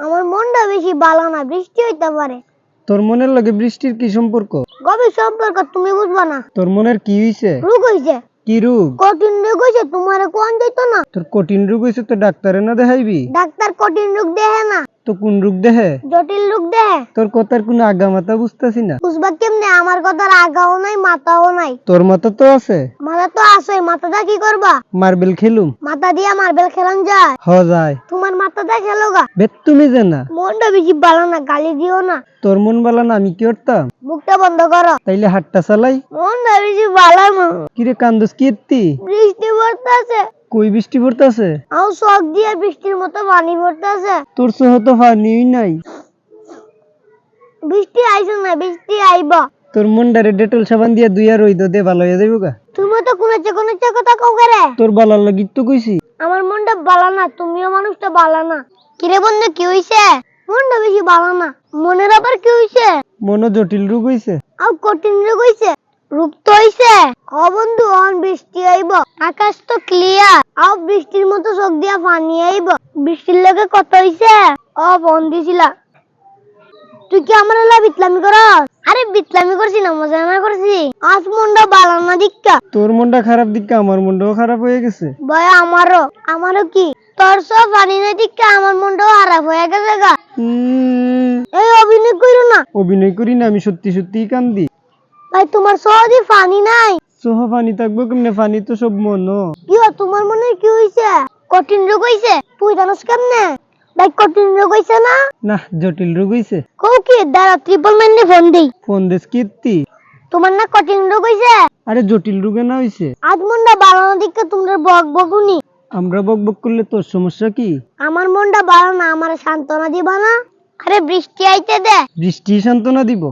আমার মনটা বেশি ভালো না বৃষ্টি হইতে পারে। তোর মনের লগে বৃষ্টির কি সম্পর্ক? গভীর সম্পর্ক তুমি বুঝবা না। তোর মনের কি হইছে? রোগ হইছে। কি রোগ? কঠিন রোগ হইছে তোমারে কোন যাইত না। তোর কঠিন রোগ হইছে তো ডাক্তারে না দেখাইবি? ডাক্তার কঠিন রোগ দেহে না। তো কোন রোগ দেহে? জটিল রোগ দেহে। তোর কথার কোনো আগামাতা বুঝতাছি না। কেমনে? আমার কথার আগাও নাই মাথাও নাই। তোর মাথা তো আছে। মাথা তো আছে মাথাটা কি করবা? মার্বেল খেলুম। মাথা দিয়ে মার্বেল খেলান যায়। হ যায়। তোমার মাথাটা খেলো গা। বেত তুমি যে না। মনটা বেশি ভালো না গালি দিও না। তোর মন বালা না আমি কি করতাম? মুখটা বন্ধ করো। তাইলে হাতটা চালাই। মনটা বেশি ভালো না। কিরে কান্দস কি এত্তি বৃষ্টি পড়তেছে। কই বৃষ্টি পড়তাছে? আমার শখ দিয়ে বৃষ্টির মতো পানি পড়তেছে। তোর সহ তো পানিই নাই। বৃষ্টি আইছে না বৃষ্টি আইব। তোর মনটারে ডেটল সাবান দিয়া দুইয়া রইদ দে ভালো হয়ে যাইব গা। তুমি তো কোনো কোনো কথা কও করে তোর বালার লাগি তো কইছি। আমার মনটা ভালো না তুমিও মানুষটা ভালো না। কিরে বন্ধু কি হইছে? মনটা বেশি ভালো না মনের আবার কি হইছে? মনো জটিল রোগ হইছে। আর কঠিন রোগ হইছে রূপ তো হইছে। ও বন্ধু অন বৃষ্টি আইব আকাশ তো ক্লিয়ার আর বৃষ্টির মতো চোখ দিয়া পানি আইব। বৃষ্টির লগে কত হইছে? ও ফোন দিছিলা তুই কি আমার এলা বিতলামি কর আরে বিতলামি করছি না মজা না করছি। আজ মনটা ভালো না দিক্কা তোর মনটা খারাপ দিকে আমার মনটাও খারাপ হয়ে গেছে। ভয় আমারও। আমারও কি? তোর সব পানি না দিক্কা আমার মনটাও খারাপ হয়ে গেছে গা। এই অভিনয় করো না। অভিনয় করি না আমি সত্যি সত্যি কান্দি। ভাই তোমার সহজে পানি নাই। সহ পানি থাকব কেমনে? পানি তো সব মন কি তোমার মনে কি হইছে? কঠিন রোগ হইছে? তুই জানোস কেমনে? ভাই কঠিন রোগ হইছে না? না জটিল রোগ হইছে। কও কি দাঁড়া ট্রিপল ফোন দেই। ফোন কীর্তি। তোমার না কঠিন রোগ হইছে? আরে জটিল রোগে না হইছে। আজ মনটা ভালো না দিকে তোমরা বক বকুনি। আমরা বক বক করলে তোর সমস্যা কি? আমার মনটা ভালো না আমার সান্ত্বনা দিবা না? আরে বৃষ্টি আইতে দে। বৃষ্টি সান্ত্বনা দিব।